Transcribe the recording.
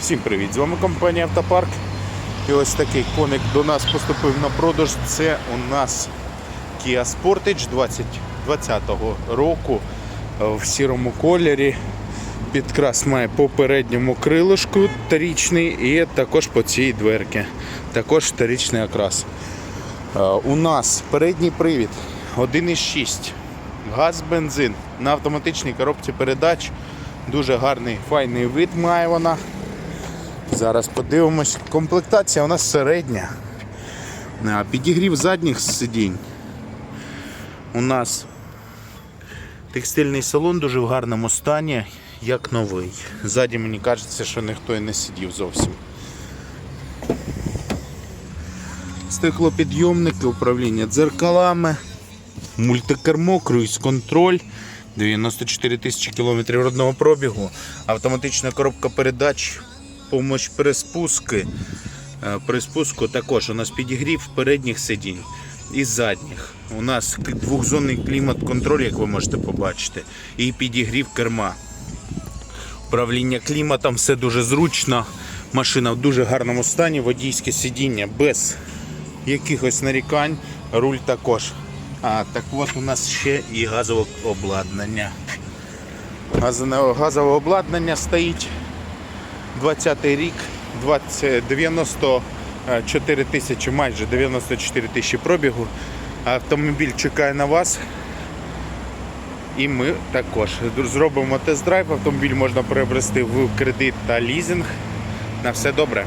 Всім привіт! З вами компанія Автопарк. І ось такий коник до нас поступив на продаж. Це у нас Kia Sportage 2020 року в сірому кольорі. Підкрас має по передньому крилишку тарічний і також по цій дверці. Також тарічний окрас. Е, У нас передній привід 1,6. Газ, бензин на автоматичній коробці передач. Дуже гарний файний вид має вона. Зараз подивимось. Комплектація у нас середня. А, Підігрів задніх сидінь. У нас текстильний салон дуже в гарному стані, як новий. Ззаді мені кажеться, що ніхто і не сидів зовсім. Стеклопідйомники, управління дзеркалами, мультикермо, круїз-контроль, 94 тисячі кілометрів родного пробігу, автоматична коробка передач, помощь при спуски. Е, При спуску також у нас підігрів передніх сидінь і задніх. У нас двохзонний клімат-контроль, як ви можете побачити, і підігрів керма. Управління кліматом все дуже зручно. Машина в дуже гарному стані, водійське сидіння без якихось нарікань, руль також. А, так от у нас ще і газове обладнання. Газове обладнання стоїть 20 рік, 20, 94 тисячі, майже 94 тисячі пробігу. Автомобіль чекає на вас. І ми також зробимо тест-драйв. Автомобіль можна приобрести в кредит та лізинг. На все добре.